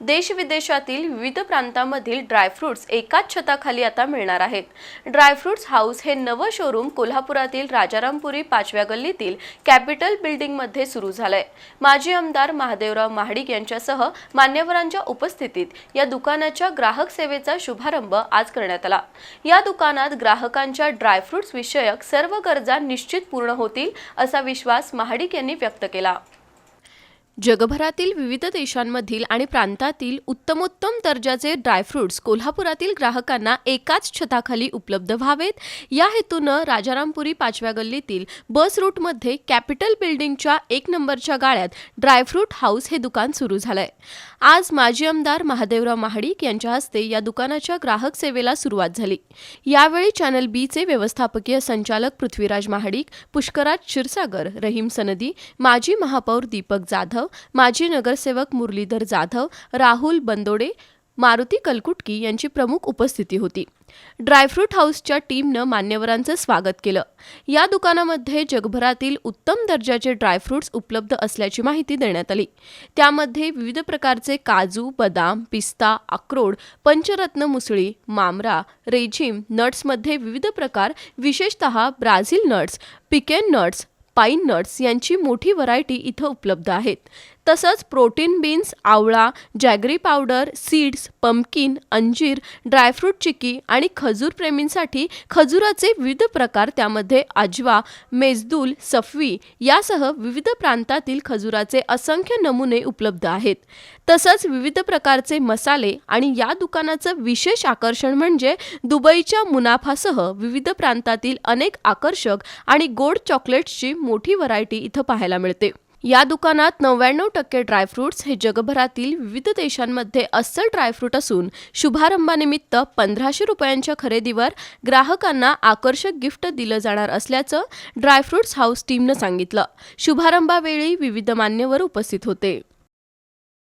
देशविदेशातील विविध प्रांतांमधील ड्रायफ्रुट्स एकाच छताखाली आता मिळणार आहेत. ड्रायफ्रुट्स हाऊस हे नवं शोरूम कोल्हापुरातील राजारामपुरी पाचव्या गल्लीतील कॅपिटल बिल्डिंगमध्ये सुरू झालंय. माजी आमदार महादेवराव महाडिक यांच्यासह मान्यवरांच्या उपस्थितीत या दुकानाच्या ग्राहक सेवेचा शुभारंभ आज करण्यात आला. या दुकानात ग्राहकांच्या ड्रायफ्रुट्स विषयक सर्व गरजा निश्चित पूर्ण होतील असा विश्वास महाडिक यांनी व्यक्त केला. जगभरातील विविध देशांमधील आणि प्रांतातील उत्तमोत्तम दर्जाचे ड्रायफ्रुट्स कोल्हापुरातील ग्राहकांना एकाच छताखाली उपलब्ध व्हावेत. या हेतूनं राजारामपुरी पाचव्या गल्लीतील बस रूटमध्ये कॅपिटल बिल्डिंगच्या एक नंबरच्या गाळ्यात ड्रायफ्रूट हाऊस हे दुकान सुरू झालंय. आज माजी आमदार महादेवराव महाडिक यांच्या हस्ते या दुकानाच्या ग्राहक सेवेला सुरुवात झाली. यावेळी चॅनल बीचे व्यवस्थापकीय संचालक पृथ्वीराज महाडिक पुष्कराज क्षीरसागर रहीम सनदी माजी महापौर दीपक जाधव माजी नगरसेवक मुरलीधर जाधव राहुल बंदोडे मारुती कलकुटकी यांची प्रमुख उपस्थिती होती. ड्रायफ्रूट हाऊसच्या टीमनं मान्यवरांचं स्वागत केलं. या दुकानामध्ये जगभरातील उत्तम दर्जाचे ड्रायफ्रूट्स उपलब्ध असल्याची माहिती देण्यात आली. त्यामध्ये विविध प्रकारचे काजू बदाम पिस्ता अक्रोड पंचरत्न मुसळी मामरा रेझिम नट्समध्ये विविध प्रकार विशेषतः Brazil nuts pecan nuts pine nuts यांची मोठी व्हरायटी इथं उपलब्ध आहेत. तसंच प्रोटीन बीन्स आवळा जॅगरी पावडर सीड्स पंपकिन अंजीर ड्रायफ्रूट चिकी आणि खजूर प्रेमींसाठी खजुराचे विविध प्रकार त्यामध्ये अजवा मेजदूल सफवी यासह विविध प्रांतातील खजुराचे असंख्य नमुने उपलब्ध आहेत. तसंच विविध प्रकारचे मसाले आणि या दुकानाचं विशेष आकर्षण म्हणजे दुबईच्या मुनाफासह विविध प्रांतातील अनेक आकर्षक आणि गोड चॉकलेट्सची मोठी व्हरायटी इथं पाहायला मिळते. या दुकानात नव्याण्णव टक्के ड्रायफ्रुट्स हे जगभरातील विविध देशांमध्ये अस्सल ड्रायफ्रूट असून शुभारंभानिमित्त पंधराशे रुपयांच्या खरेदीवर ग्राहकांना आकर्षक गिफ्ट दिलं जाणार असल्याचं ड्रायफ्रुट्स हाऊस टीमनं सांगितलं. शुभारंभावेळी विविध मान्यवर उपस्थित होते.